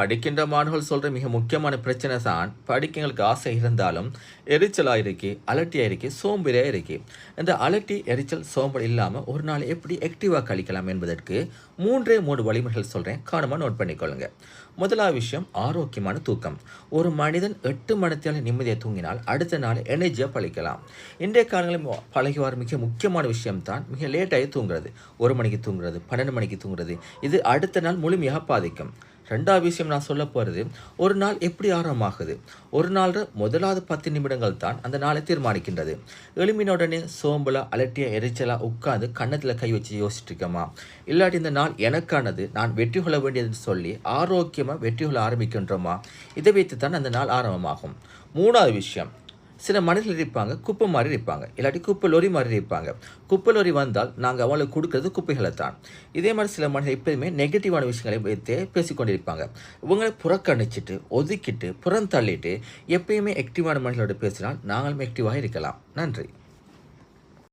படிக்கின்ற மாணவர்கள் சொல்கிற மிக முக்கியமான பிரச்சனை தான் படிக்கங்களுக்கு ஆசை இருந்தாலும் எரிச்சலாக இருக்கு அலட்டியாக இருக்கு சோம்பேறியாக இருக்கு இந்த அலட்டி எரிச்சல் சோம்பல் இல்லாமல் ஒரு நாள் எப்படி ஆக்டிவாக கழிக்கலாம் என்பதற்கு மூன்றே மூன்று வழிமுறைகள் சொல்கிறேன் காரணமாக நோட் பண்ணிக்கொள்ளுங்க. முதலாவது விஷயம் ஆரோக்கியமான தூக்கம். ஒரு மனிதன் எட்டு மணித்தால நிம்மதியை தூங்கினால் அடுத்த நாள் எனர்ஜியாக பழிக்கலாம். இன்றைய காலங்களில் பழகி வர மிக முக்கியமான விஷயம் தான் மிக லேட்டாகி தூங்குறது. ஒரு மணிக்கு தூங்குறது பன்னெண்டு மணிக்கு தூங்குறது. இது அடுத்த நாள் முழுமையாக பாதிக்கும். ரெண்டாவது விஷயம் நான் சொல்ல போகிறது ஒரு நாள் எப்படி ஆரம்பமாகுது? ஒரு நாள் முதலாவது பத்து நிமிடங்கள் தான் அந்த நாளை தீர்மானிக்கின்றது. எளிமையின உடனே சோம்பலா அலட்டிய எரிச்சலா உட்காந்து கன்னத்தில் கை வச்சு யோசிச்சுட்டு இருக்கோமா இல்லாட்டி இந்த நாள் எனக்கானது நான் வெற்றி கொள்ள வேண்டியதுன்னு சொல்லி ஆரோக்கியமாக வெற்றி கொள்ள ஆரம்பிக்கின்றோமா இதை வைத்து தான் அந்த நாள் ஆரம்பமாகும். மூணாவது விஷயம் சில மனிதர்கள் இருப்பாங்க குப்பை மாதிரி இருப்பாங்க. இல்லாட்டி குப்பை லொரி மாதிரி இருப்பாங்க. குப்பை லொரி வந்தால் நாங்கள் அவங்களுக்கு கொடுக்கறது குப்பைகளை தான். இதே மாதிரி சில மனிதர்கள் எப்போதுமே நெகட்டிவான விஷயங்களை வைத்து பேசிக்கொண்டிருப்பாங்க. இவங்களை புறக்கணிச்சிட்டு ஒதுக்கிட்டு புறந்தள்ளிட்டு எப்பயுமே ஆக்டிவான மனிதர்களோட பேசினால் நாங்களும் ஆக்டிவாக இருக்கலாம். நன்றி.